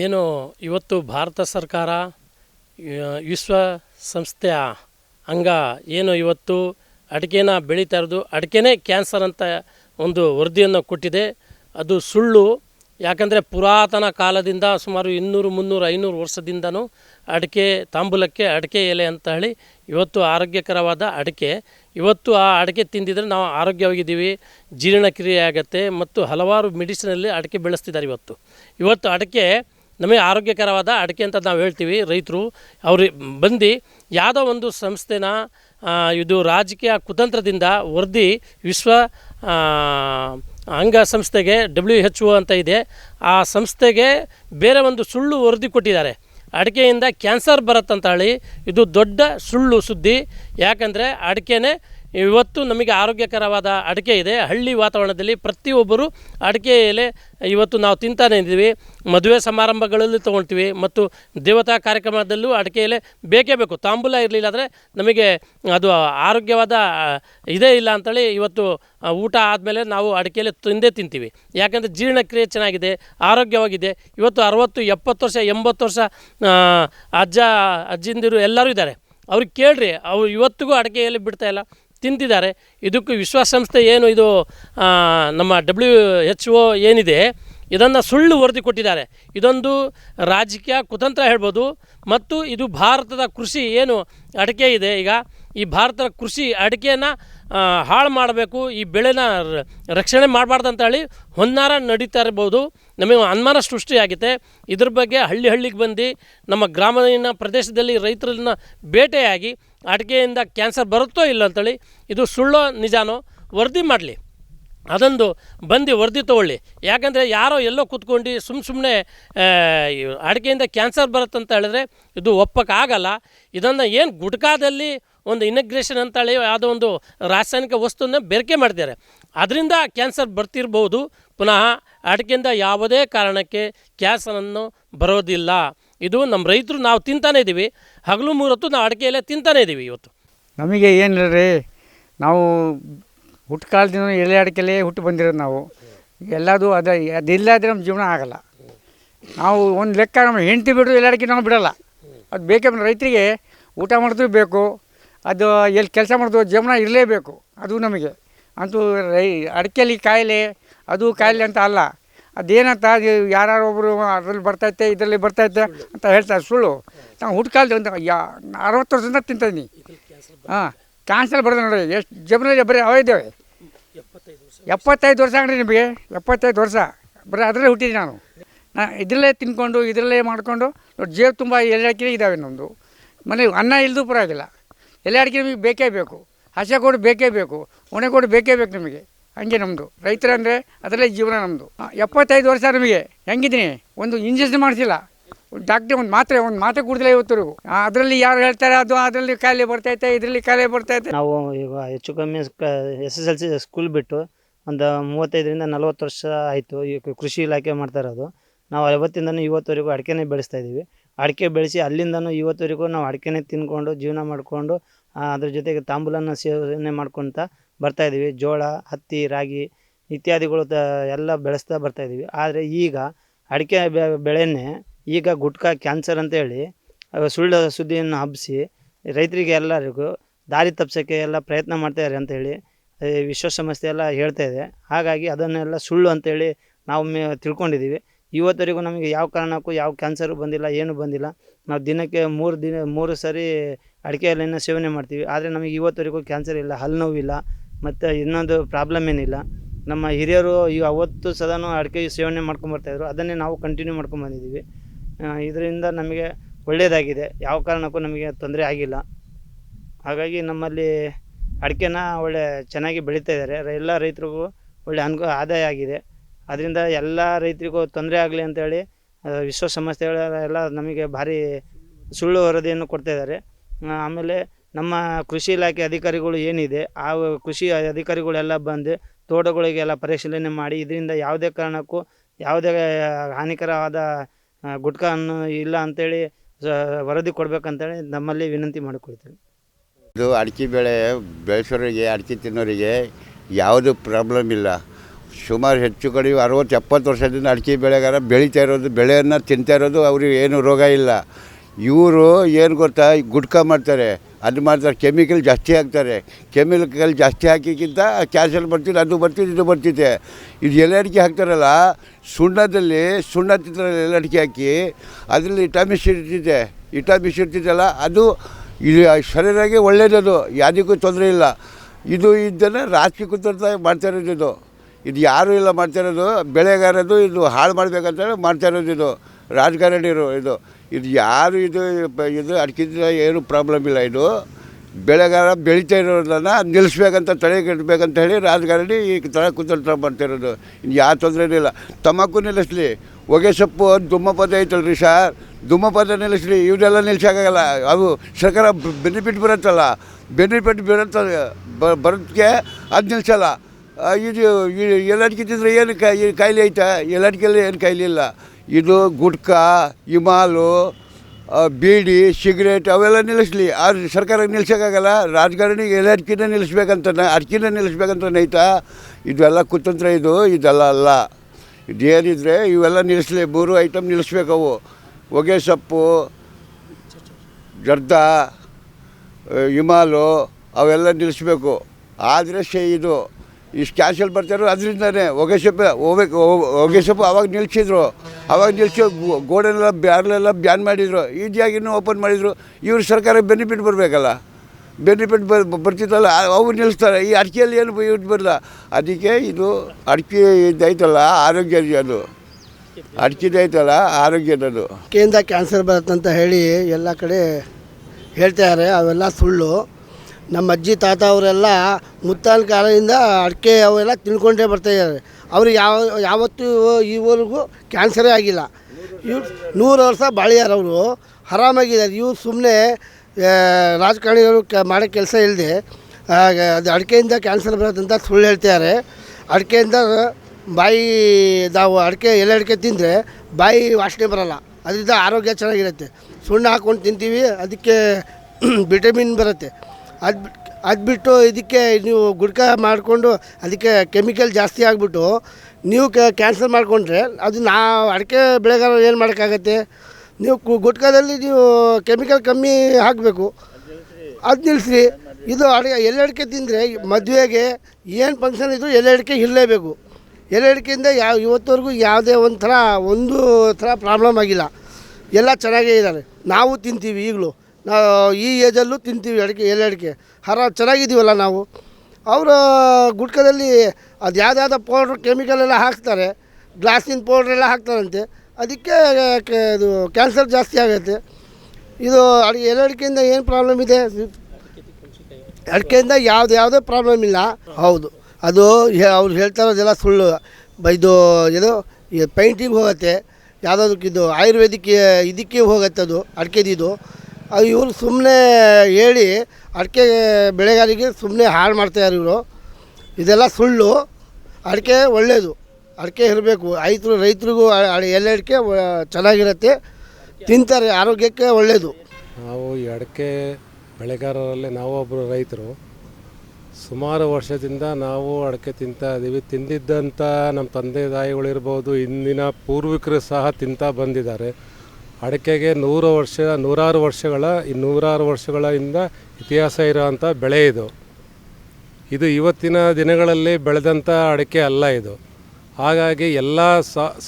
ಏನು ಇವತ್ತು ಭಾರತ ಸರ್ಕಾರ ವಿಶ್ವ ವಿಶ್ವಸಂಸ್ಥೆಯ ಅಂಗ ಏನು ಇವತ್ತು ಅಡಿಕೆನ ಬೆಳೀತಾ ಇರೋದು, ಅಡಿಕೆನೇ ಕ್ಯಾನ್ಸರ್ ಅಂತ ಒಂದು ವರದಿಯನ್ನು ಕೊಟ್ಟಿದೆ. ಅದು ಸುಳ್ಳು. ಯಾಕಂದರೆ ಪುರಾತನ ಕಾಲದಿಂದ ಸುಮಾರು ಇನ್ನೂರು, ಮುನ್ನೂರು, ಐನೂರು ವರ್ಷದಿಂದನೂ ಅಡಿಕೆ ತಾಂಬೂಲಕ್ಕೆ ಅಡಿಕೆ ಎಲೆ ಅಂತ ಹೇಳಿ ಇವತ್ತು ಆರೋಗ್ಯಕರವಾದ ಅಡಿಕೆ. ಇವತ್ತು ಆ ಅಡಿಕೆ ತಿಂದಿದ್ರೆ ನಾವು ಆರೋಗ್ಯವಾಗಿದ್ದೀವಿ, ಜೀರ್ಣಕ್ರಿಯೆ ಆಗುತ್ತೆ ಮತ್ತು ಹಲವಾರು ಮೆಡಿಸಿನಲ್ಲಿ ಅಡಿಕೆ ಬೆಳೆಸ್ತಿದ್ದಾರೆ ಇವತ್ತು. ಇವತ್ತು ಅಡಿಕೆ ನಮಗೆ ಆರೋಗ್ಯಕರವಾದ ಅಡಿಕೆ ಅಂತ ನಾವು ಹೇಳ್ತೀವಿ ರೈತರು. ಅವರು ಬಂದು ಯಾವುದೋ ಒಂದು ಸಂಸ್ಥೆನ ಇದು ರಾಜಕೀಯ ಕುತಂತ್ರದಿಂದ ವರದಿ ವಿಶ್ವ ಅಂಗ ಸಂಸ್ಥೆಗೆ ಡಬ್ಲ್ಯೂ ಎಚ್ ಒ ಅಂತ ಇದೆ. ಆ ಸಂಸ್ಥೆಗೆ ಬೇರೆ ಒಂದು ಸುಳ್ಳು ವರದಿ ಕೊಟ್ಟಿದ್ದಾರೆ. ಅಡಿಕೆಯಿಂದ ಕ್ಯಾನ್ಸರ್ ಬರುತ್ತಂತ ಹೇಳಿ, ಇದು ದೊಡ್ಡ ಸುಳ್ಳು ಸುದ್ದಿ. ಯಾಕಂದರೆ ಅಡಿಕೆನೇ ಇವತ್ತು ನಮಗೆ ಆರೋಗ್ಯಕರವಾದ ಅಡಿಕೆ ಇದೆ. ಹಳ್ಳಿ ವಾತಾವರಣದಲ್ಲಿ ಪ್ರತಿಯೊಬ್ಬರು ಅಡಿಕೆ ಎಲೆ ಇವತ್ತು ನಾವು ತಿಂತಾನೆ ಇದ್ದೀವಿ. ಮದುವೆ ಸಮಾರಂಭಗಳಲ್ಲಿ ತೊಗೊಳ್ತೀವಿ ಮತ್ತು ದೇವತಾ ಕಾರ್ಯಕ್ರಮದಲ್ಲೂ ಅಡಿಕೆ ಎಲೆ ಬೇಕೇ ಬೇಕು. ತಾಂಬೂಲ ಇರಲಿಲ್ಲ ಅಂದರೆ ನಮಗೆ ಅದು ಆರೋಗ್ಯವಾದ ಇದೇ ಇಲ್ಲ ಅಂತೇಳಿ ಇವತ್ತು ಊಟ ಆದಮೇಲೆ ನಾವು ಅಡಿಕೆ ಎಲೆ ತಿಂದೇ ತಿಂತೀವಿ. ಯಾಕಂದರೆ ಜೀರ್ಣಕ್ರಿಯೆ ಚೆನ್ನಾಗಿದೆ, ಆರೋಗ್ಯವಾಗಿದೆ. ಇವತ್ತು ಅರವತ್ತು, ಎಪ್ಪತ್ತು ವರ್ಷ, ಎಂಬತ್ತು ವರ್ಷ ಅಜ್ಜ, ಅಜ್ಜಿಂದಿರು ಎಲ್ಲರೂ ಇದ್ದಾರೆ. ಅವ್ರಿಗೆ ಕೇಳ್ರಿ, ಅವ್ರು ಇವತ್ತಿಗೂ ಅಡಿಕೆ ಎಲೆ ಬಿಡ್ತಾ ಇಲ್ಲ. ತಿಂತಿದ್ದಾರೆ ಇದಕ್ಕೂ ವಿಶ್ವಸಂಸ್ಥೆ ಏನು ಇದು ನಮ್ಮ ಡಬ್ಲ್ಯೂ ಎಚ್ ಒ ಏನಿದೆ, ಇದನ್ನು ಸುಳ್ಳು ವರದಿ ಕೊಟ್ಟಿದ್ದಾರೆ. ಇದೊಂದು ರಾಜಕೀಯ ಕುತಂತ್ರ ಹೇಳ್ಬೋದು. ಮತ್ತು ಇದು ಭಾರತದ ಕೃಷಿ ಏನು ಅಡಿಕೆ ಇದೆ. ಈಗ ಈ ಭಾರತದ ಕೃಷಿ ಅಡಿಕೆಯನ್ನು ಹಾಳು ಮಾಡಬೇಕು, ಈ ಬೆಳೆನ ರಕ್ಷಣೆ ಮಾಡಬಾರ್ದು ಅಂತ ಹೇಳಿ ಹೊನ್ನಾರ ನಡೀತಾ ಇರ್ಬೋದು. ನಮಗೆ ಅನುಮಾನ ಸೃಷ್ಟಿಯಾಗಿದೆ. ಇದ್ರ ಬಗ್ಗೆ ಹಳ್ಳಿ ಹಳ್ಳಿಗೆ ಬಂದು ನಮ್ಮ ಗ್ರಾಮೀಣ ಪ್ರದೇಶದಲ್ಲಿ ರೈತರನ್ನ ಬೇಟೆಯಾಗಿ ಅಡಿಕೆಯಿಂದ ಕ್ಯಾನ್ಸರ್ ಬರುತ್ತೋ ಇಲ್ಲ ಅಂತೇಳಿ ಇದು ಸುಳ್ಳೋ ನಿಜಾನೋ ವರದಿ ಮಾಡಲಿ. ಅದೊಂದು ಬಂದು ವರದಿ ತೊಗೊಳ್ಳಿ. ಯಾಕಂದರೆ ಯಾರೋ ಎಲ್ಲೋ ಕೂತ್ಕೊಂಡು ಸುಮ್ಮ ಸುಮ್ಮನೆ ಅಡಿಕೆಯಿಂದ ಕ್ಯಾನ್ಸರ್ ಅಂತ ಹೇಳಿದ್ರೆ ಇದು ಒಪ್ಪಕ್ಕಾಗಲ್ಲ ಇದನ್ನು ಏನು ಗುಟ್ಕಾದಲ್ಲಿ ಒಂದು ಇನಗ್ರೇಷನ್ ಅಂತೇಳಿ ಯಾವುದೋ ಒಂದು ರಾಸಾಯನಿಕ ವಸ್ತುವನ್ನು ಬೆರಕೆ ಮಾಡ್ತಾರೆ ಅದರಿಂದ ಕ್ಯಾನ್ಸರ್ ಬರ್ತಿರ್ಬೋದು. ಪುನಃ ಅಡಿಕೆಯಿಂದ ಯಾವುದೇ ಕಾರಣಕ್ಕೆ ಕ್ಯಾನ್ಸರನ್ನು ಬರೋದಿಲ್ಲ. ಇದು ನಮ್ಮ ರೈತರು ನಾವು ತಿಂತಾನೆ ಇದ್ದೀವಿ ಹಗಲು ಮೂರತ್ತು ನಾವು ಅಡಿಕೆಯಲ್ಲೇ ತಿಂತಾನೆ ಇದ್ದೀವಿ ಇವತ್ತು. ನಮಗೆ ಏನಿಲ್ಲ ರೀ ನಾವು ಹುಟ್ಟು ಕಾಲದಿಂದ ಎಲೆ ಅಡಿಕೆಲೇ ಹುಟ್ಟು ಬಂದಿರೋದು ನಾವು. ಎಲ್ಲದು ಅದು, ಅದಿಲ್ಲಾದ್ರೆ ನಮ್ಮ ಜೀವನ ಆಗಲ್ಲ. ನಾವು ಒಂದು ಲೆಕ್ಕ ನಮ್ಮ ಹೆಂಡತಿ ಬಿಡೋದು ಎಲೆ ಅಡಿಕೆ ನಾವು ಬಿಡಲ್ಲ. ಅದು ಬೇಕೇ. ರೈತರಿಗೆ ಊಟ ಮಾಡೋದು ಬೇಕು, ಅದು ಎಲ್ಲಿ ಕೆಲಸ ಮಾಡೋದು ಜೀವನ ಇರಲೇಬೇಕು. ಅದು ನಮಗೆ. ಅಂತೂ ರೈ ಅಡಿಕೆಯಲ್ಲಿ ಕಾಯಿಲೆ, ಅದು ಕಾಯಿಲೆ ಅಂತ ಅಲ್ಲ. ಅದೇನಂತ ಅದು ಯಾರು ಒಬ್ಬರು ಅದ್ರಲ್ಲಿ ಬರ್ತೈತೆ ಇದರಲ್ಲಿ ಬರ್ತೈತೆ ಅಂತ ಹೇಳ್ತಾರೆ ಸುಳ್ಳು. ನಾವು ಹುಟ್ಟು ಕಾಲದಿಂದ ಯಾ ಅರವತ್ತು ವರ್ಷದಿಂದ ತಿಂತೀನಿ ಹಾಂ ಕ್ಯಾನ್ಸಲ್ ಬರೋದು ನೋಡಿ ಎಷ್ಟು ಜಮನಲ್ಲಿ ಬರೀ ಅವೇ ಇದ್ದೇವೆ. ಎಪ್ಪತ್ತೈದು ವರ್ಷ. ಆಗ್ರಿ ನಿಮಗೆ ಎಪ್ಪತ್ತೈದು ವರ್ಷ. ಬರೀ ಅದರಲ್ಲೇ ಹುಟ್ಟಿದ್ದೀನಿ ನಾನು. ನಾ ಇದರಲ್ಲೇ ತಿನ್ಕೊಂಡು ಇದರಲ್ಲೇ ಮಾಡಿಕೊಂಡು ನೋಡಿ ಜೇಬು ತುಂಬ ಎಲೆ ಅಡಿಕೆ ಇದ್ದಾವೆ ನಮ್ಮದು ಮನೆ ಅನ್ನ ಇಲ್ಲದೂ ಪರವಾಗಿಲ್ಲ. ಎಲೆ ಅಡಿಕೆ ನಿಮಗೆ ಬೇಕೇ ಬೇಕು. ಹಸೆ ಕೊಡು ಬೇಕೇ ಬೇಕು. ಒಣೆ ಕೊಡು ಬೇಕೇ ಬೇಕು ನಮಗೆ. ಹಂಗೆ ನಮ್ಮದು ರೈತರಂದರೆ ಅದರಲ್ಲೇ ಜೀವನ ನಮ್ಮದು ಎಪ್ಪತ್ತೈದು ವರ್ಷ ನಮಗೆ. ಹೆಂಗಿದ್ದೀನಿ? ಒಂದು ಇಂಜೆಕ್ಷನ್ ಮಾಡಿಸಿಲ್ಲ. ಡಾಕ್ಟ್ರ್ ಒಂದು ಮಾತ್ರೆ ಒಂದು ಮಾತ್ರೆ ಕುಡಿದಿಲ್ಲ ಇವತ್ತರೆಗೂ ಅದರಲ್ಲಿ ಯಾರು ಹೇಳ್ತಾರೆ? ಅದು ಅದರಲ್ಲಿ ಕಾಯಿಲೆ ಬರ್ತೈತೆ ಇದರಲ್ಲಿ ಕಾಯಿಲೆ ಬರ್ತೈತೆ ನಾವು ಈಗ ಹೆಚ್ಚು ಕಮ್ಮಿ S S L C school ಬಿಟ್ಟು ಒಂದು ಮೂವತ್ತೈದರಿಂದ ನಲ್ವತ್ತು ವರ್ಷ ಆಯಿತು. ಈ ಕೃಷಿ ಇಲಾಖೆ ಮಾಡ್ತಾ ಇರೋದು. ನಾವು ಅವತ್ತಿಂದನೂ ಇವತ್ತುವರೆಗೂ ಅಡಿಕೆನೇ ಬೆಳೆಸ್ತಾ ಇದ್ದೀವಿ. ಅಡಿಕೆ ಬೆಳೆಸಿ ಅಲ್ಲಿಂದನೂ ಇವತ್ತುವರೆಗೂ ನಾವು ಅಡಿಕೆನೇ ತಿನ್ಕೊಂಡು ಜೀವನ ಮಾಡಿಕೊಂಡು ಅದ್ರ ಜೊತೆಗೆ ತಾಂಬೂಲನ ಸೇವನೆ ಮಾಡ್ಕೊತ ಬರ್ತಾ ಇದ್ದೀವಿ. ಜೋಳ, ಹತ್ತಿ, ರಾಗಿ ಇತ್ಯಾದಿಗಳು ತ ಎಲ್ಲ ಬೆಳೆಸ್ತಾ ಬರ್ತಾ ಇದ್ದೀವಿ. ಆದರೆ ಈಗ ಅಡಿಕೆ ಬೆ- ಬೆಳೆನೇ ಈಗ ಗುಟ್ಕಾ ಕ್ಯಾನ್ಸರ್ ಅಂತೇಳಿ ಸುಳ್ಳು ಸುದ್ದಿಯನ್ನು ಹಬ್ಬಿಸಿ ರೈತರಿಗೆ ಎಲ್ಲರಿಗೂ ದಾರಿ ತಪ್ಪಿಸೋಕ್ಕೆ ಎಲ್ಲ ಪ್ರಯತ್ನ ಮಾಡ್ತಾಯಿದ್ದಾರೆ ಅಂತೇಳಿ ವಿಶ್ವಸಂಸ್ಥೆ ಎಲ್ಲ ಹೇಳ್ತಾ ಇದೆ. ಹಾಗಾಗಿ ಅದನ್ನೆಲ್ಲ ಸುಳ್ಳು ಅಂತೇಳಿ ನಾವು ಮೇ, ತಿಳ್ಕೊಂಡಿದ್ದೀವಿ. ಇವತ್ತವರೆಗೂ ನಮಗೆ ಯಾವ ಕಾರಣಕ್ಕೂ ಯಾವ ಕ್ಯಾನ್ಸರು ಬಂದಿಲ್ಲ, ಏನೂ ಬಂದಿಲ್ಲ. ನಾವು ದಿನಕ್ಕೆ ಮೂರು ದಿನ, ಮೂರು ಸರಿ ಅಡಿಕೆ ಎಲೆಯನ್ನು ಸೇವನೆ ಮಾಡ್ತೀವಿ. ಆದರೆ ನಮಗೆ ಇವತ್ತರೆಗೂ ಕ್ಯಾನ್ಸರ್ ಇಲ್ಲ, ಹಲ್ಲು ನೋವಿಲ್ಲ ಮತ್ತು ಇನ್ನೊಂದು ಪ್ರಾಬ್ಲಮ್ ಏನಿಲ್ಲ. ನಮ್ಮ ಹಿರಿಯರು ಈ ಅವತ್ತು ಸದಾನು ಅಡಿಕೆ ಸೇವನೆ ಮಾಡ್ಕೊಂಬರ್ತಾಯಿದ್ರು ಅದನ್ನೇ ನಾವು ಕಂಟಿನ್ಯೂ ಮಾಡ್ಕೊಂಬಂದಿದ್ದೀವಿ ಇದರಿಂದ ನಮಗೆ ಒಳ್ಳೆಯದಾಗಿದೆ ಯಾವ ಕಾರಣಕ್ಕೂ ನಮಗೆ ತೊಂದರೆ ಆಗಿಲ್ಲ. ಹಾಗಾಗಿ ನಮ್ಮಲ್ಲಿ ಅಡಿಕೆನ ಒಳ್ಳೆ ಚೆನ್ನಾಗಿ ಬೆಳೀತಾ ಇದ್ದಾರೆ. ಎಲ್ಲ ರೈತರಿಗೂ ಒಳ್ಳೆ ಅನುಕೂ, ಆದಾಯ ಆಗಿದೆ. ಅದರಿಂದ ಎಲ್ಲ ರೈತರಿಗೂ ತೊಂದರೆ ಆಗಲಿ ಅಂತೇಳಿ ವಿಶ್ವಸಂಸ್ಥೆಗಳೆಲ್ಲ ನಮಗೆ ಭಾರಿ ಸುಳ್ಳು ವರದಿಯನ್ನು ಕೊಡ್ತಾ ಇದ್ದಾರೆ. ಆಮೇಲೆ ನಮ್ಮ ಕೃಷಿ ಇಲಾಖೆ ಅಧಿಕಾರಿಗಳು ಏನಿದೆ, ಆ ಕೃಷಿ ಅಧಿಕಾರಿಗಳೆಲ್ಲ ಬಂದು ತೋಟಗಳಿಗೆಲ್ಲ ಪರಿಶೀಲನೆ ಮಾಡಿ, ಇದರಿಂದ ಯಾವುದೇ ಕಾರಣಕ್ಕೂ ಯಾವುದೇ ಹಾನಿಕರವಾದ ಗುಟ್ಕಾ ಗುಟ್ಕನ್ನು ಇಲ್ಲ ಅಂತೇಳಿ ವರದಿ ಕೊಡಬೇಕಂತೇಳಿ ನಮ್ಮಲ್ಲಿ ವಿನಂತಿ ಮಾಡಿಕೊಳ್ತೀವಿ ಇದು ಅಡಿಕೆ ಬೆಳೆ ಬೆಳೆಸೋರಿಗೆ, ಅಡಿಕೆ ತಿನ್ನೋರಿಗೆ ಯಾವುದು ಪ್ರಾಬ್ಲಮ್ ಇಲ್ಲ. ಸುಮಾರು ಹೆಚ್ಚು ಕಡಿಮೆ ಅರವತ್ತು, ಎಪ್ಪತ್ತು ವರ್ಷದಿಂದ ಅಡಿಕೆ ಬೆಳೆಗಾರ ಬೆಳೀತಾ ಇರೋದು, ಬೆಳೆಯನ್ನು ತಿಂತಾ ಇರೋದು, ಅವ್ರಿಗೆ ಏನು ರೋಗ ಇಲ್ಲ. ಇವರು ಏನು ಗೊತ್ತಾ, ಗುಟ್ಕಾ ಮಾಡ್ತಾರೆ. ಅದು ಮಾಡ್ತಾರೆ ಕೆಮಿಕಲ್ ಜಾಸ್ತಿ ಹಾಕ್ತಾರೆ. ಕೆಮಿಕಲ್ ಜಾಸ್ತಿ ಹಾಕಿಕ್ಕಿಂತ ಕ್ಯಾನ್ಸಲ್ ಬರ್ತಿದೆ, ಅದು ಬರ್ತಿದೆ, ಇದು ಬರ್ತಿದೆ. ಇದು ಎಲೆ ಅಡಿಕೆ ಹಾಕ್ತಾರಲ್ಲ, ಸುಣ್ಣದಲ್ಲಿ, ಸುಣ್ಣ ತಿಂತಾರೆ ಎಲೆ ಅಡಿಕೆ ಹಾಕಿ, ಅದರಲ್ಲಿ ವಿಟಾಮಿನ್ಸ್ ಇರ್ತಿದೆ. ವಿಟಾಮಿನ್ಸ್ ಇರ್ತಿದ್ದಲ್ಲ ಅದು ಇದು ಶರೀರಕ್ಕೆ ಒಳ್ಳೆಯದದು ಯಾವುದಕ್ಕೂ ತೊಂದರೆ ಇಲ್ಲ. ಇದು ಇದನ್ನು ರಾತ್ರಿ ಕುತಂತ್ರ ಮಾಡ್ತಾ ಇರೋದು ಇದು. ಯಾರೂ ಇಲ್ಲ ಮಾಡ್ತಾ ಇರೋದು ಬೆಳೆಗಾರದು ಇದು ಹಾಳು ಮಾಡಬೇಕಂತ ಮಾಡ್ತಾ ಇರೋದು ಇದು. ರಾಜಕಾರಣಿರು ಇದು. ಇದು ಯಾರು ಇದು ಇದು ಅಡಿಕೆದಿಂದ ಏನು ಪ್ರಾಬ್ಲಮ್ ಇಲ್ಲ ಇದು. ಬೆಳೆಗಾರ ಬೆಳೀತಾ ಇರೋದನ್ನು ನಿಲ್ಲಿಸ್ಬೇಕಂತ ತಡೆ ಕಟ್ಟಬೇಕಂತ ಹೇಳಿ ರಾಜಕಾರಣಿ ಈ ತಳ ಕುತಂತ್ರ ಮಾಡ್ತಾ ಇರೋದು ಇನ್ನು ಯಾವ ತೊಂದರೆ ಇಲ್ಲ. ತಮಾಕು ನಿಲ್ಲಿಸ್ಲಿ. ಹೊಗೆ ಸೊಪ್ಪು ದುಮ್ಮಪದ ಐತಲ್ರಿ ಸರ್. ದುಮ್ಮಪದ ನಿಲ್ಲಿಸ್ಲಿ. ಇವನ್ನೆಲ್ಲ ನಿಲ್ಸೋಕ್ಕಾಗಲ್ಲ ಅದು ಸರ್ಕಾರ ಬೆನಿಫಿಟ್ ಬರುತ್ತಲ್ಲ. ಬೆನಿಫಿಟ್ ಬರುತ್ತ ಬರೋದಕ್ಕೆ ಅದು ನಿಲ್ಸಲ್ಲ. ಇದು, ಈ ಎಲ್ಲಡಿಕೆ ತಿಂದರೆ ಏನು ಕಾಯಿ ಕಾಯಿಲೆ ಐತೆ? ಎಲ್ಲಡ್ಕೆಲ್ಲ ಏನು ಕಾಯಿಲೆ ಇಲ್ಲ. ಇದು ಗುಟ್ಕಾ ಇಮಾಲು ಬೀಡಿ, ಸಿಗರೇಟ್ ಅವೆಲ್ಲ ನಿಲ್ಲಿಸಲಿ. ಆದ್ರೆ ಸರ್ಕಾರ ನಿಲ್ಲಿಸೋಕ್ಕಾಗಲ್ಲ ರಾಜಕಾರಣಿಗೆ ಎಲ್ಲ ಅದಕ್ಕಿಂತ ನಿಲ್ಲಿಸ್ಬೇಕಂತ ಅದಕ್ಕಿಂತ ನಿಲ್ಲಿಸ್ಬೇಕಂತ ನೈತಾ. ಇದೆಲ್ಲ ಕುತಂತ್ರ ಇದು. ಇದೆಲ್ಲ ಅಲ್ಲ. ಇದೇನಿದ್ರೆ ಇವೆಲ್ಲ ನಿಲ್ಲಿಸಲಿ. ಮೂರು ಐಟಮ್ ನಿಲ್ಲಿಸ್ಬೇಕವು. ಹೊಗೆ ಸೊಪ್ಪು ಜರ್ದ ಇಮಾಲು ಅವೆಲ್ಲ ನಿಲ್ಲಿಸ್ಬೇಕು. ಆದರೆ ಸೇ ಇದು ಇಷ್ಟು ಕ್ಯಾನ್ಸಲ್ ಬರ್ತಾರೋ ಅದರಿಂದನೇ ಹೊಗೆ ಸೊಪ್ಪು ಹೋಗ್ಬೇಕು ಹೊಗೆಸೊಪ್ಪು ಅವಾಗ ನಿಲ್ಸಿದ್ರು. ಅವಾಗ ನಿಲ್ಸಿ ಗೋಡೆಲ್ಲ ಬ್ಯಾರ್ಲೆಲ್ಲ ಬ್ಯಾನ್ ಮಾಡಿದರು. ಈಜಿಯಾಗಿನೂ ಓಪನ್ ಮಾಡಿದರು. ಇವ್ರು ಸರ್ಕಾರ ಬೆನಿಫಿಟ್ ಬರಬೇಕಲ್ಲ. ಬೆನಿಫಿಟ್ ಬರ್, ಬರ್ತಿತ್ತಲ್ಲ ಅವು ನಿಲ್ಲಿಸ್ತಾರೆ ಈ ಅಡಿಕೆಯಲ್ಲಿ ಏನು ಇದು ಬರಲ್ಲ. ಅದಕ್ಕೆ ಇದು, ಅಡಿಕೆ ಇದೈತಲ್ಲ ಆರೋಗ್ಯ ಅದು. ಅಡಿಕೆದೈತಲ್ಲ ಆರೋಗ್ಯದದು ಕೇಂದ್ರ ಕ್ಯಾನ್ಸರ್ ಬರುತ್ತಂತ ಹೇಳಿ ಎಲ್ಲ ಕಡೆ ಹೇಳ್ತಾರೆ ಅವೆಲ್ಲ ಸುಳ್ಳು. ನಮ್ಮ ಅಜ್ಜಿ, ತಾತ ಅವರೆಲ್ಲ ಮುತ್ತಾನ ಕಾಲದಿಂದ ಅಡಿಕೆ ಅವೆಲ್ಲ ತಿಳ್ಕೊಂಡೇ ಬರ್ತಾಯಿದ್ದಾರೆ ಅವ್ರಿಗೆ ಯಾವ, ಯಾವತ್ತೂ ಈವರೆಗೂ ಕ್ಯಾನ್ಸರೇ ಆಗಿಲ್ಲ. ಇವ್ರು ನೂರು ವರ್ಷ ಬಾಳಿಯಾರ ಅವರು. ಆರಾಮಾಗಿದ್ದಾರೆ. ಇವ್ರು ಸುಮ್ಮನೆ ರಾಜಕಾರಣಿಗಳು ಕ, ಮಾಡೋ ಕೆಲಸ ಇಲ್ಲದೆ ಅದು ಅಡಿಕೆಯಿಂದ ಕ್ಯಾನ್ಸರ್ ಬರುತ್ತಂತ ಸುಳ್ಳು ಹೇಳ್ತಿದ್ದಾರೆ. ಅಡಿಕೆಯಿಂದ ಬಾಯಿ, ನಾವು ಅಡಿಕೆ, ಎಲೆ ಅಡಿಕೆ ತಿಂದರೆ ಬಾಯಿ ವಾಸನೆ ಬರೋಲ್ಲ. ಅದರಿಂದ ಆರೋಗ್ಯ ಚೆನ್ನಾಗಿರುತ್ತೆ. ಸುಣ್ಣ ಹಾಕ್ಕೊಂಡು ತಿಂತೀವಿ. ಅದಕ್ಕೆ ವಿಟಮಿನ್ ಬರುತ್ತೆ. ಅದು ಅದು ಬಿಟ್ಟು ಇದಕ್ಕೆ ನೀವು ಗುಡ್ಕ ಮಾಡಿಕೊಂಡು ಅದಕ್ಕೆ ಕೆಮಿಕಲ್ ಜಾಸ್ತಿ ಆಗಿಬಿಟ್ಟು ನೀವು ಕ್ಯಾನ್ಸಲ್ ಮಾಡಿಕೊಂಡ್ರೆ ಅದು ನಾವು ಅಡಿಕೆ ಬೆಳೆಗಾರ ಏನು ಮಾಡೋಕ್ಕಾಗತ್ತೆ? ನೀವು ಗುಟ್ಕದಲ್ಲಿ ನೀವು ಕೆಮಿಕಲ್ ಕಮ್ಮಿ ಹಾಕಬೇಕು. ಅದು ನಿಲ್ಲಿಸಿ ಇದು ಅಡಿಕೆ ಎಲೆ ಅಡಿಕೆ ತಿಂದರೆ ಮದುವೆಗೆ ಏನು ಫಂಕ್ಷನ್ ಇದ್ದರೂ ಎಲೆ ಅಡಿಕೆ ಇರಲೇಬೇಕು. ಎಲೆ ಅಡಿಕೆಯಿಂದ ಯಾವ, ಇವತ್ತವರೆಗೂ ಯಾವುದೇ ಒಂಥರ, ಒಂದು ಥರ ಪ್ರಾಬ್ಲಮ್ ಆಗಿಲ್ಲ. ಎಲ್ಲ ಚೆನ್ನಾಗೇ ಇದ್ದಾರೆ ನಾವು ತಿಂತೀವಿ ಈಗಲೂ. ನಾವು ಈ ಏಜಲ್ಲೂ ತಿಂತೀವಿ ಅಡಿಕೆ ಎಲೆ ಅಡಿಕೆ. ಹರ ಚೆನ್ನಾಗಿದ್ದೀವಲ್ಲ ನಾವು. ಅವರು ಗುಟ್ಕದಲ್ಲಿ ಅದು ಯಾವುದಾದ ಪೌಡ್ರ್ ಕೆಮಿಕಲ್ ಎಲ್ಲ ಹಾಕ್ತಾರೆ. ಗ್ಲಾಸಿನ ಪೌಡ್ರ್ ಎಲ್ಲ ಹಾಕ್ತಾರಂತೆ. ಅದಕ್ಕೆ ಇದು ಕ್ಯಾನ್ಸರ್ ಜಾಸ್ತಿ ಆಗುತ್ತೆ. ಇದು ಅಡಿಗೆ ಎಲೆ ಅಡಿಕೆಯಿಂದ ಏನು ಪ್ರಾಬ್ಲಮ್ ಇದೆ? ಅಡಿಕೆಯಿಂದ ಯಾವ್ದು ಯಾವುದೇ ಪ್ರಾಬ್ಲಮ್ ಇಲ್ಲ. ಹೌದು. ಅದು ಅವ್ರು ಹೇಳ್ತಾ ಇರೋದೆಲ್ಲ ಸುಳ್ಳು. ಇದು ಇದು ಪೇಂಟಿಂಗ್ ಹೋಗುತ್ತೆ. ಯಾವುದಾದಕ್ಕೆ ಇದು ಆಯುರ್ವೇದಿಕ್ ಇದಕ್ಕೆ ಹೋಗುತ್ತೆ ಅದು ಅಡಿಕೆದಿದು. ಅದು ಇವರು ಸುಮ್ಮನೆ ಹೇಳಿ ಅಡಿಕೆ ಬೆಳೆಗಾರಿಗೆ ಸುಮ್ಮನೆ ಹಾಳು ಮಾಡ್ತಾಯಿದ್ದಾರೆ ಇವರು. ಇದೆಲ್ಲ ಸುಳ್ಳು. ಅಡಿಕೆ ಒಳ್ಳೆಯದು ಅಡಿಕೆ ಇರಬೇಕು. ರೈತರು, ರೈತರಿಗೂ ಎಲ್ಲ ಅಡಿಕೆ ಚೆನ್ನಾಗಿರುತ್ತೆ. ತಿಂತಾರೆ. ಆರೋಗ್ಯಕ್ಕೆ ಒಳ್ಳೆಯದು ನಾವು ಈ ಅಡಿಕೆ ಬೆಳೆಗಾರರಲ್ಲಿ ನಾವೊಬ್ಬರು ರೈತರು. ಸುಮಾರು ವರ್ಷದಿಂದ ನಾವು ಅಡಿಕೆ ತಿಂತಾ ಇದ್ದೀವಿ ತಿಂದಿದ್ದಂಥ ನಮ್ಮ ತಂದೆ ತಾಯಿಗಳಿರ್ಬೋದು, ಇಂದಿನ ಪೂರ್ವಿಕರು ಸಹ ತಿಂತಾ ಬಂದಿದ್ದಾರೆ. ಅಡಿಕೆಗೆ ನೂರು ವರ್ಷ, ನೂರಾರು ವರ್ಷಗಳ ಈ ನೂರಾರು ವರ್ಷಗಳಿಂದ ಇತಿಹಾಸ ಇರೋವಂಥ ಬೆಳೆ ಇದು. ಇದು ಇವತ್ತಿನ ದಿನಗಳಲ್ಲಿ ಬೆಳೆದಂಥ ಅಡಿಕೆ ಅಲ್ಲ ಇದು. ಹಾಗಾಗಿ ಎಲ್ಲ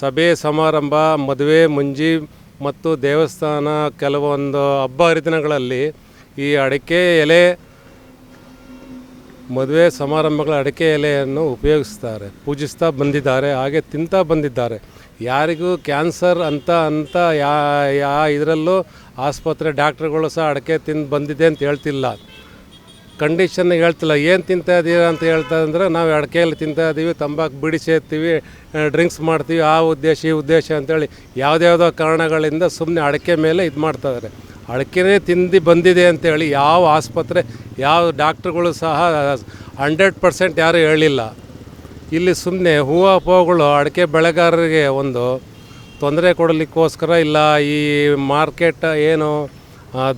ಸಭೆ ಸಮಾರಂಭ, ಮದುವೆ, ಮುಂಜಿ ಮತ್ತು ದೇವಸ್ಥಾನ ಕೆಲವೊಂದು ಹಬ್ಬ ಹರಿದಿನಗಳಲ್ಲಿ ಈ ಅಡಿಕೆ ಎಲೆ, ಮದುವೆ ಸಮಾರಂಭಗಳ ಅಡಿಕೆ ಎಲೆಯನ್ನು ಉಪಯೋಗಿಸ್ತಾರೆ, ಪೂಜಿಸ್ತಾ ಬಂದಿದ್ದಾರೆ, ಹಾಗೆ ತಿಂತಾ ಬಂದಿದ್ದಾರೆ. ಯಾರಿಗೂ ಕ್ಯಾನ್ಸರ್ ಅಂತ ಅಂತ ಯಾ ಯಾ ಇದರಲ್ಲೂ ಆಸ್ಪತ್ರೆ ಡಾಕ್ಟ್ರುಗಳು ಸಹ ಅಡಕೆ ತಿಂದು ಬಂದಿದೆ ಅಂತ ಹೇಳ್ತಿಲ್ಲ. ಕಂಡೀಷನ್ ಹೇಳ್ತಿಲ್ಲ. ಏನು ತಿಂತಾ ಇದ್ದೀರಾ ಅಂತ ಹೇಳ್ತಾ ಅಂದರೆ ನಾವು ಅಡಕೆಯಲ್ಲಿ ತಿಂತಾ ಇದ್ದೀವಿ ತಂಬಾಕು ಬಿಡಿ ಸೇರ್ತೀವಿ ಡ್ರಿಂಕ್ಸ್ ಮಾಡ್ತೀವಿ, ಆ ಉದ್ದೇಶ, ಈ ಉದ್ದೇಶ ಅಂತೇಳಿ ಯಾವುದ್ಯಾವುದೋ ಕಾರಣಗಳಿಂದ ಸುಮ್ಮನೆ ಅಡಕೆ ಮೇಲೆ ಇದು ಮಾಡ್ತಾಯಿದ್ದಾರೆ ಅಡಕೆನೇ ತಿಂದು ಬಂದಿದೆ ಅಂತೇಳಿ ಯಾವ ಆಸ್ಪತ್ರೆ, ಯಾವ ಡಾಕ್ಟ್ರುಗಳು ಸಹ ಹಂಡ್ರೆಡ್ ಪರ್ಸೆಂಟ್ ಯಾರೂ ಹೇಳಿಲ್ಲ. ಇಲ್ಲಿ ಸುಮ್ಮನೆ ಹೂವು ಪೂಗಳು ಅಡಿಕೆ ಬೆಳೆಗಾರರಿಗೆ ಒಂದು ತೊಂದರೆ ಕೊಡಲಿಕ್ಕೋಸ್ಕರ ಇಲ್ಲ, ಈ ಮಾರ್ಕೆಟ್ ಏನು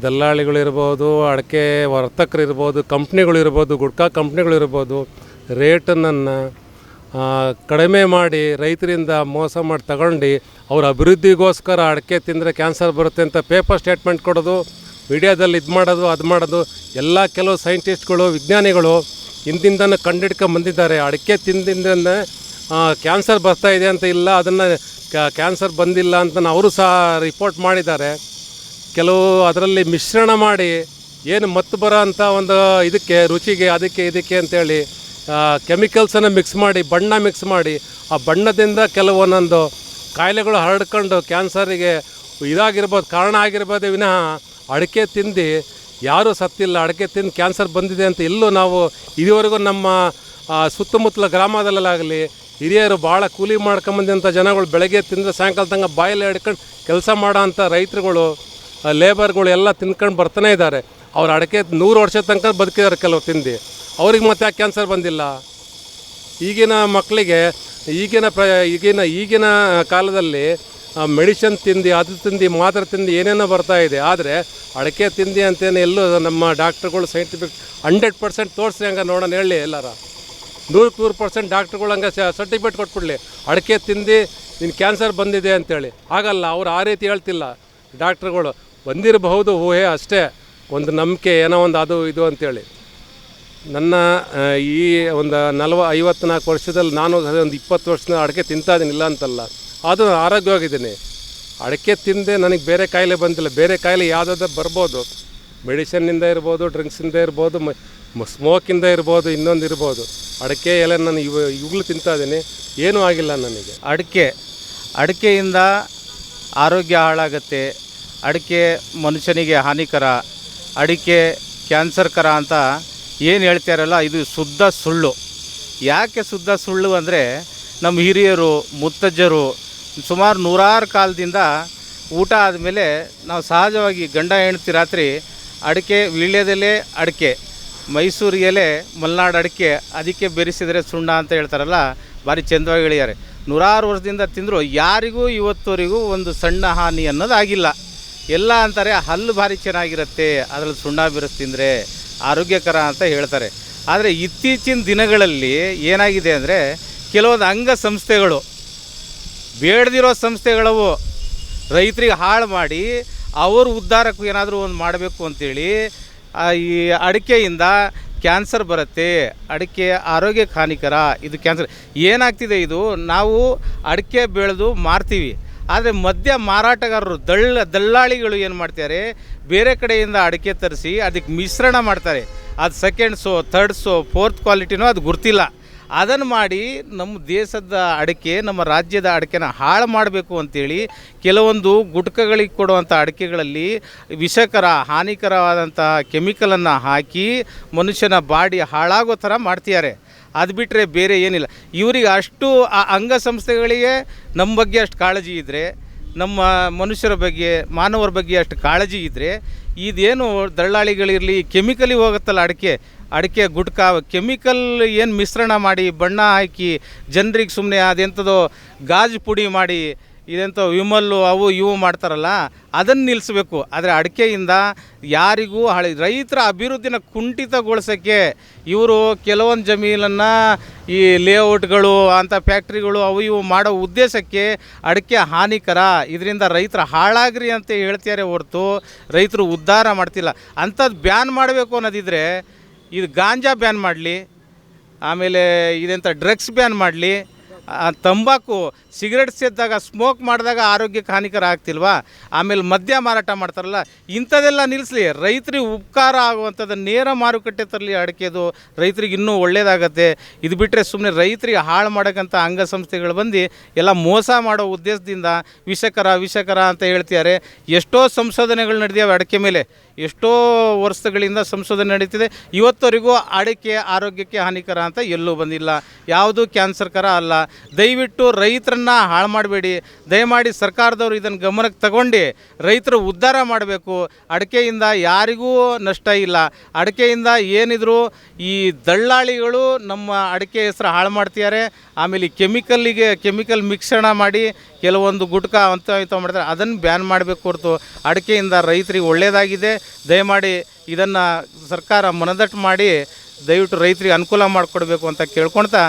ದಲ್ಲಾಳಿಗಳಿರ್ಬೋದು ಅಡಿಕೆ ವರ್ತಕರಿರ್ಬೋದು ಕಂಪ್ನಿಗಳಿರ್ಬೋದು ಗುಟ್ಕಾ ಕಂಪ್ನಿಗಳಿರ್ಬೋದು ರೇಟನ್ನು ಕಡಿಮೆ ಮಾಡಿ ರೈತರಿಂದ ಮೋಸ ಮಾಡಿ ತಗೊಂಡು ಅವ್ರ ಅಭಿವೃದ್ಧಿಗೋಸ್ಕರ ಅಡಿಕೆ ತಿಂದರೆ ಕ್ಯಾನ್ಸರ್ ಬರುತ್ತೆ ಅಂತ ಪೇಪರ್ ಸ್ಟೇಟ್ಮೆಂಟ್ ಕೊಡೋದು, ಮೀಡಿಯಾದಲ್ಲಿ ಇದು ಮಾಡೋದು, ಅದು ಮಾಡೋದು, ಎಲ್ಲ ಕೆಲವು ಸೈಂಟಿಸ್ಟ್ಗಳು, ವಿಜ್ಞಾನಿಗಳು ಹಿಂದಿಂದನೂ ಕಂಡಿಡ್ಕೊಂಡು ಬಂದಿದ್ದಾರೆ. ಅಡಿಕೆ ತಿಂದಿಂದ ಕ್ಯಾನ್ಸರ್ ಬರ್ತಾ ಇದೆ ಅಂತ ಇಲ್ಲ, ಅದನ್ನು ಕ್ಯಾನ್ಸರ್ ಬಂದಿಲ್ಲ ಅಂತ ಅವರು ಸಹ ರಿಪೋರ್ಟ್ ಮಾಡಿದ್ದಾರೆ. ಕೆಲವು ಅದರಲ್ಲಿ ಮಿಶ್ರಣ ಮಾಡಿ ಏನು ಮತ್ತು ಬರೋ ಅಂಥ ಒಂದು ಇದಕ್ಕೆ, ರುಚಿಗೆ, ಅದಕ್ಕೆ, ಇದಕ್ಕೆ ಅಂತೇಳಿ ಕೆಮಿಕಲ್ಸನ್ನು ಮಿಕ್ಸ್ ಮಾಡಿ, ಬಣ್ಣ ಮಿಕ್ಸ್ ಮಾಡಿ, ಆ ಬಣ್ಣದಿಂದ ಕೆಲವೊಂದೊಂದು ಕಾಯಿಲೆಗಳು ಹರಡ್ಕೊಂಡು ಕ್ಯಾನ್ಸರಿಗೆ ಇದಾಗಿರ್ಬೋದು, ಕಾರಣ ಆಗಿರ್ಬೋದು ವಿನಃ ಅಡಿಕೆ ತಿಂದು ಯಾರೂ ಸತ್ತಿಲ್ಲ, ಅಡಿಕೆ ತಿಂದು ಕ್ಯಾನ್ಸರ್ ಬಂದಿದೆ ಅಂತ ಎಲ್ಲೂ ನಾವು ಇದುವರೆಗೂ ನಮ್ಮ ಸುತ್ತಮುತ್ತಲ ಗ್ರಾಮದಲ್ಲಾಗಲಿ ಹಿರಿಯರು ಭಾಳ ಕೂಲಿ ಮಾಡ್ಕೊಂಬಂದಂಥ ಜನಗಳು ಬೆಳಗ್ಗೆ ತಿಂದರೆ ಸಾಯಂಕಾಲ ತನಕ ಬಾಯಲ್ಲಿ ಹಿಡ್ಕೊಂಡು ಕೆಲಸ ಮಾಡೋ ಅಂಥ ರೈತರುಗಳು ಲೇಬರ್ಗಳು ಎಲ್ಲ ತಿನ್ಕೊಂಡು ಬರ್ತಾನೆ ಇದ್ದಾರೆ. ಅವ್ರು ಅಡಿಕೆ ನೂರು ವರ್ಷ ತನಕ ಬದುಕಿದ್ದಾರೆ ಕೆಲವು ತಿಂದು. ಅವ್ರಿಗೆ ಮತ್ತೆ ಯಾಕೆ ಕ್ಯಾನ್ಸರ್ ಬಂದಿಲ್ಲ? ಈಗಿನ ಮಕ್ಕಳಿಗೆ ಈಗಿನ ಪ್ರ ಈಗಿನ ಈಗಿನ ಕಾಲದಲ್ಲಿ ಮೆಡಿಷನ್ ತಿಂದು, ಅದು ತಿಂದು ಮಾತ್ರ ತಿಂದು ಏನೇನೋ ಬರ್ತಾ ಇದೆ. ಆದರೆ ಅಡಿಕೆ ತಿಂದು ಅಂತೇನು ಎಲ್ಲೂ ನಮ್ಮ ಡಾಕ್ಟ್ರುಗಳು ಸೈಂಟಿಫಿಕ್ ಹಂಡ್ರೆಡ್ ಪರ್ಸೆಂಟ್ ತೋರಿಸಿ ಹಂಗೆ ನೋಡೋಣ ಹೇಳಿ ಎಲ್ಲಾರ. ನೂರಕ್ಕೆ ನೂರು ಪರ್ಸೆಂಟ್ ಡಾಕ್ಟ್ರುಗಳು ಹಂಗೆ ಸರ್ಟಿಫಿಕೇಟ್ ಕೊಟ್ಬಿಡ್ಲಿ. ಅಡಿಕೆ ತಿಂದು ನಿನ್ನ ಕ್ಯಾನ್ಸರ್ ಬಂದಿದೆ ಅಂತೇಳಿ. ಆಗಲ್ಲ, ಅವ್ರು ಆ ರೀತಿ ಹೇಳ್ತಿಲ್ಲ ಡಾಕ್ಟ್ರುಗಳು. ಬಂದಿರಬಹುದು, ಊಹೆ ಅಷ್ಟೇ. ಒಂದು ನಂಬಿಕೆ, ಏನೋ ಒಂದು ಅದು, ಇದು ಅಂತೇಳಿ. ನನ್ನ ಈ ಒಂದು ನಲ್ವ, ಐವತ್ನಾಲ್ಕು ವರ್ಷದಲ್ಲಿ ನಾನು ಒಂದು ಇಪ್ಪತ್ತು ವರ್ಷದ ಅಡಿಕೆ ತಿಂತಾ ಇದ್ದೀನಿ, ಇಲ್ಲ ಅಂತಲ್ಲ. ಅದು ಆರೋಗ್ಯವಾಗಿದ್ದೀನಿ. ಅಡಿಕೆ ತಿಂದೆ ನನಗೆ ಬೇರೆ ಕಾಯಿಲೆ ಬಂದಿಲ್ಲ. ಬೇರೆ ಕಾಯಿಲೆ ಯಾವುದಾದ್ರು ಬರ್ಬೋದು. ಮೆಡಿಷನ್ನಿಂದ ಇರ್ಬೋದು ಡ್ರಿಂಕ್ಸಿಂದ ಇರ್ಬೋದು, ಮ ಸ್ಮೋಕಿಂದ ಇರ್ಬೋದು, ಇನ್ನೊಂದು ಇರ್ಬೋದು. ಅಡಿಕೆ ಎಲ್ಲ ನಾನು ಇವ, ಈಗಲೂ ತಿಂತಾ ಇದ್ದೀನಿ. ಏನೂ ಆಗಿಲ್ಲ ನನಗೆ. ಅಡಿಕೆ, ಅಡಿಕೆಯಿಂದ ಆರೋಗ್ಯ ಹಾಳಾಗುತ್ತೆ. ಅಡಿಕೆ ಮನುಷ್ಯನಿಗೆ ಹಾನಿಕರ. ಅಡಿಕೆ ಕ್ಯಾನ್ಸರ್ಕರ ಅಂತ ಏನು ಹೇಳ್ತಾರಲ್ಲ ಇದು ಶುದ್ಧ ಸುಳ್ಳು. ಯಾಕೆ ಶುದ್ಧ ಸುಳ್ಳು ಅಂದರೆ ನಮ್ಮ ಹಿರಿಯರು, ಮುತ್ತಜ್ಜರು ಸುಮಾರು ನೂರಾರು ಕಾಲದಿಂದ ಊಟ ಆದಮೇಲೆ ನಾವು ಸಹಜವಾಗಿ ಗಂಡ ಹೆಂಡ್ತಿ ರಾತ್ರಿ ಅಡಿಕೆ ವೀಳ್ಯದೆಲೆ ಅಡಿಕೆ, ಮೈಸೂರು ಎಲೆ, ಮಲೆನಾಡು ಅಡಿಕೆ, ಅದಕ್ಕೆ ಬೆರೆಸಿದರೆ ಸುಣ್ಣ ಅಂತ ಹೇಳ್ತಾರಲ್ಲ, ಭಾರಿ ಚಂದವಾಗಿ ಇಳಿಯಾರೆ ನೂರಾರು ವರ್ಷದಿಂದ ತಿಂದರೂ, ಯಾರಿಗೂ ಇವತ್ತುವರೆಗೂ ಒಂದು ಸಣ್ಣ ಹಾನಿ ಅನ್ನೋದಾಗಿಲ್ಲ. ಎಲ್ಲ ಅಂತಾರೆ, ಹಲ್ಲು ಭಾರಿ ಚೆನ್ನಾಗಿರುತ್ತೆ, ಅದರಲ್ಲಿ ಸುಣ್ಣ ಬೆರೆಸಿ ತಿಂದರೆ ಆರೋಗ್ಯಕರ ಅಂತ ಹೇಳ್ತಾರೆ. ಆದರೆ ಇತ್ತೀಚಿನ ದಿನಗಳಲ್ಲಿ ಏನಾಗಿದೆ ಅಂದರೆ, ಕೆಲವೊಂದು ಅಂಗಸಂಸ್ಥೆಗಳು ಬೇಡದಿರೋ ಸಂಸ್ಥೆಗಳವು ರೈತರಿಗೆ ಹಾಳು ಮಾಡಿ ಅವರು ಉದ್ಧಾರಕ್ಕೂ ಏನಾದರೂ ಒಂದು ಮಾಡಬೇಕು ಅಂತೇಳಿ ಈ ಅಡಿಕೆಯಿಂದ ಕ್ಯಾನ್ಸರ್ ಬರುತ್ತೆ, ಅಡಿಕೆ ಆರೋಗ್ಯಕ್ಕೆ ಹಾನಿಕರ, ಇದು ಕ್ಯಾನ್ಸರ್, ಏನಾಗ್ತಿದೆ ಇದು? ನಾವು ಅಡಿಕೆ ಬೆಳೆದು ಮಾರ್ತೀವಿ. ಆದರೆ ಮದ್ಯ ಮಾರಾಟಗಾರರು, ದಳ್ಳ, ದಲ್ಲಾಳಿಗಳು ಏನು ಮಾಡ್ತಾರೆ? ಬೇರೆ ಕಡೆಯಿಂದ ಅಡಿಕೆ ತರಿಸಿ ಅದಕ್ಕೆ ಮಿಶ್ರಣ ಮಾಡ್ತಾರೆ. ಅದು ಸೆಕೆಂಡ್ಸು ಥರ್ಡ್ಸು ಫೋರ್ತ್ ಕ್ವಾಲಿಟಿನೋ ಅದು ಗುರ್ತಿಲ್ಲ. ಅದನ್ನು ಮಾಡಿ ನಮ್ಮ ದೇಶದ ಅಡಿಕೆ, ನಮ್ಮ ರಾಜ್ಯದ ಅಡಿಕೆನ ಹಾಳು ಮಾಡಬೇಕು ಅಂತೇಳಿ ಕೆಲವೊಂದು ಗುಟ್ಕಗಳಿಗೆ ಕೊಡುವಂಥ ಅಡಿಕೆಗಳಲ್ಲಿ ವಿಷಕರ ಹಾನಿಕರವಾದಂತಹ ಕೆಮಿಕಲನ್ನು ಹಾಕಿ ಮನುಷ್ಯನ ಬಾಡಿ ಹಾಳಾಗೋ ಥರ ಮಾಡ್ತಿದ್ದಾರೆ. ಅದು ಬಿಟ್ಟರೆ ಬೇರೆ ಏನಿಲ್ಲ. ಇವರಿಗೆ ಅಷ್ಟು ಆ ಅಂಗಸಂಸ್ಥೆಗಳಿಗೆ ನಮ್ಮ ಬಗ್ಗೆ ಅಷ್ಟು ಕಾಳಜಿ ಇದ್ದರೆ ನಮ್ಮ ಮನುಷ್ಯರ ಬಗ್ಗೆ, ಮಾನವರ ಬಗ್ಗೆ ಅಷ್ಟು ಕಾಳಜಿ ಇದ್ದರೆ ಇದೇನು ದಳ್ಳಾಳಿಗಳಿರಲಿ ಕೆಮಿಕಲಿ ಹೋಗುತ್ತಲ್ಲ ಅಡಿಕೆ ಅಡಿಕೆ, ಗುಟ್ಕ ಕೆಮಿಕಲ್ ಏನು ಮಿಶ್ರಣ ಮಾಡಿ, ಬಣ್ಣ ಹಾಕಿ, ಜನರಿಗೆ ಸುಮ್ಮನೆ ಅದೆಂಥದೋ ಗಾಜು ಪುಡಿ ಮಾಡಿ ಇದೆಂಥ ವಿಮಲ್ಲು, ಅವು ಇವು ಮಾಡ್ತಾರಲ್ಲ ಅದನ್ನು ನಿಲ್ಲಿಸ್ಬೇಕು ಆದರೆ ಅಡಿಕೆಯಿಂದ ಯಾರಿಗೂ ಹಳೆ, ರೈತರ ಅಭಿವೃದ್ಧಿನ ಕುಂಠಿತಗೊಳಿಸೋಕ್ಕೆ ಇವರು ಕೆಲವೊಂದು ಜಮೀನನ್ನು ಈ ಲೇಔಟ್ಗಳು ಅಂಥ ಫ್ಯಾಕ್ಟ್ರಿಗಳು ಅವು ಇವು ಮಾಡೋ ಉದ್ದೇಶಕ್ಕೆ ಅಡಿಕೆ ಹಾನಿಕರ. ಇದರಿಂದ ರೈತರ ಹಾಳಾಗ್ರಿ ಅಂತ ಹೇಳ್ತಾರೆ ಹೊರತು ರೈತರು ಉದ್ಧಾರ ಮಾಡ್ತಿಲ್ಲ. ಅಂಥದ್ದು ಬ್ಯಾನ್ ಮಾಡಬೇಕು ಅನ್ನೋದಿದ್ರೆ ಇದು ಗಾಂಜಾ ಬ್ಯಾನ್ ಮಾಡಲಿ, ಆಮೇಲೆ ಇದೆಂಥ ಡ್ರಗ್ಸ್ ಬ್ಯಾನ್ ಮಾಡಲಿ ತಂಬಾಕು, ಸಿಗರೆಟ್ ಸೇದಿದಾಗ, ಸ್ಮೋಕ್ ಮಾಡಿದಾಗ ಆರೋಗ್ಯಕ್ಕೆ ಹಾನಿಕರ ಆಗ್ತಿಲ್ವಾ ಆಮೇಲೆ ಮದ್ಯ ಮಾರಾಟ ಮಾಡ್ತಾರಲ್ಲ ಇಂಥದ್ದೆಲ್ಲ ನಿಲ್ಲಿಸಲಿ ರೈತರಿಗೆ ಉಪಕಾರ ಆಗುವಂಥದ್ದು ನೇರ ಮಾರುಕಟ್ಟೆ ತರಲಿ ಅಡಿಕೆದು ರೈತರಿಗೆ ಇನ್ನೂ ಒಳ್ಳೇದಾಗತ್ತೆ. ಇದು ಬಿಟ್ಟರೆ ಸುಮ್ಮನೆ ರೈತರಿಗೆ ಹಾಳು ಮಾಡೋಕ್ಕಂಥ ಅಂಗಸಂಸ್ಥೆಗಳು ಬಂದು ಎಲ್ಲ ಮೋಸ ಮಾಡೋ ಉದ್ದೇಶದಿಂದ ವಿಷಕರ ವಿಷಕರ ಅಂತ ಹೇಳ್ತಿದ್ದಾರೆ. ಎಷ್ಟೋ ಸಂಶೋಧನೆಗಳು ನಡೆದಿವೆ ಅಡಿಕೆ ಮೇಲೆ. ಎಷ್ಟೋ ವರ್ಷಗಳಿಂದ ಸಂಶೋಧನೆ ನಡೀತಿದೆ. ಇವತ್ತವರೆಗೂ ಅಡಿಕೆ ಆರೋಗ್ಯಕ್ಕೆ ಹಾನಿಕರ ಅಂತ ಎಲ್ಲೂ ಬಂದಿಲ್ಲ. ಯಾವುದು ಕ್ಯಾನ್ಸರ್ಕರ ಅಲ್ಲ. ದಯವಿಟ್ಟು ರೈತರನ್ನ ಹಾಳು ಮಾಡಬೇಡಿ. ದಯಮಾಡಿ ಸರ್ಕಾರದವರು ಇದನ್ನು ಗಮನಕ್ಕೆ ತಗೊಂಡು ರೈತರು ಉದ್ಧಾರ ಮಾಡಬೇಕು. ಅಡಿಕೆಯಿಂದ ಯಾರಿಗೂ ನಷ್ಟ ಇಲ್ಲ. ಅಡಿಕೆಯಿಂದ ಏನಿದ್ರು ಈ ದಳ್ಳಾಳಿಗಳು ನಮ್ಮ ಅಡಿಕೆ ಹೆಸರು ಹಾಳು ಮಾಡ್ತಿದ್ದಾರೆ. ಆಮೇಲೆ ಕೆಮಿಕಲ್ಲಿಗೆ ಕೆಮಿಕಲ್ ಮಿಶ್ರಣ ಮಾಡಿ ಕೆಲವೊಂದು ಗುಟ್ಕ ಅಂತ ಮಾಡ್ತಾರೆ. ಅದನ್ನು ಬ್ಯಾನ್ ಮಾಡಬೇಕು ಹೊರತು ಅಡಿಕೆಯಿಂದ ರೈತರಿಗೆ ಒಳ್ಳೆಯದಾಗಿದೆ ದಯಮಾಡಿ ಇದನ್ನು ಸರ್ಕಾರ ಮನದಟ್ಟು ಮಾಡಿ ದಯವಿಟ್ಟು ರೈತರಿಗೆ ಅನುಕೂಲ ಮಾಡಿಕೊಡ್ಬೇಕು ಅಂತ ಕೇಳ್ಕೊಳ್ತಾ